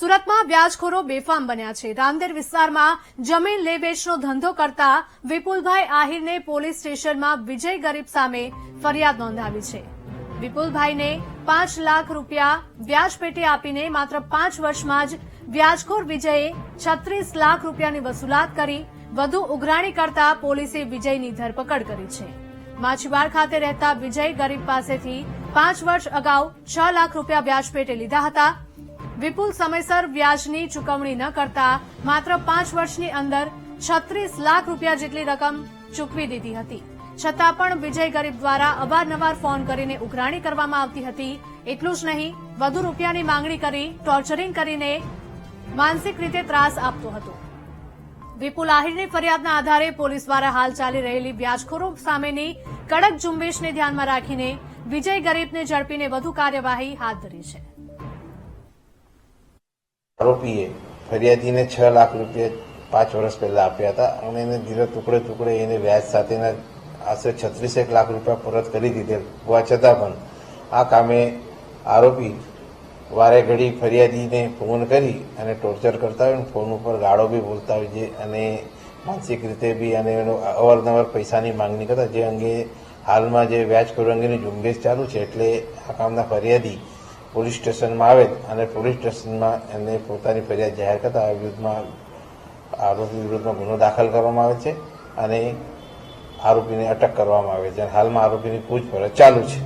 સુરતમાં વ્યાજખોરો બેફામ બન્યા છે. રામદેર વિસ્તારમાં જમીન લે વેચનો ધંધો કરતા વિપુલભાઈ આહિરને પોલીસ સ્ટેશનમાં વિજય ગરીબ સામે ફરિયાદ નોંધાવી છે. વિપુલભાઈને પાંચ લાખ રૂપિયા વ્યાજ પેટે આપીને માત્ર પાંચ વર્ષમાં જ વ્યાજખોર વિજયે છત્રીસ લાખ રૂપિયાની વસૂલાત કરી, વધુ ઉઘરાણી કરતા પોલીસે વિજયની ધરપકડ કરી છે. માછીવાડ ખાતે રહેતા વિજય ગરીબ પાસેથી પાંચ વર્ષ અગાઉ છ લાખ રૂપિયા વ્યાજ પેટે લીધા હતા. વિપુલ સમયસર વ્યાજની ચૂકવણી ન કરતા માત્ર પાંચ વર્ષની અંદર છત્રીસ લાખ રૂપિયા જેટલી રકમ ચૂકવી દીધી હતી. છતાં પણ વિજય ગરીબ દ્વારા અવારનવાર ફોન કરીને ઉઘરાણી કરવામાં આવતી હતી. એટલું જ નહીં, વધુ રૂપિયાની માંગણી કરી, ટોર્ચરિંગ કરીને માનસિક રીતે ત્રાસ આપતો હતો. વિપુલ આહિરની ફરિયાદના આધારે પોલીસ દ્વારા હાલ ચાલી રહેલી વ્યાજખોરો સામેની કડક ઝુંબેશને ધ્યાનમાં રાખીને વિજય ગરીબને ઝડપીને વધુ કાર્યવાહી હાથ ધરી છે. આરોપીએ ફરિયાદીને છ લાખ રૂપિયા પાંચ વર્ષ પહેલા આપ્યા હતા અને એને ધીરે ટુકડે ટુકડે એને વ્યાજ સાથેના આશરે છત્રીસેક લાખ રૂપિયા પરત કરી દીધેલ. હોવા છતાં પણ આ કામે આરોપી વારે ઘડી ફરિયાદીને ફોન કરી અને ટોર્ચર કરતા હોય ફોન ઉપર ગાળો બી બોલતા હોય છે અને માનસિક રીતે બી અને એનો અવારનવાર પૈસાની માંગણી કરતા જે અંગે હાલમાં જે વ્યાજખોર અંગેની ઝુંબેશ ચાલુ છે એટલે આ કામના ફરિયાદી પોલીસ સ્ટેશનમાં આવે અને પોલીસ સ્ટેશનમાં એને પોતાની ફરિયાદ જાહેર કરતા વિરુદ્ધમાં આરોપી વિરુદ્ધમાં ગુનો દાખલ કરવામાં આવે છે અને આરોપીને અટક કરવામાં આવે છે. હાલમાં આરોપીની પૂછપરછ ચાલુ છે.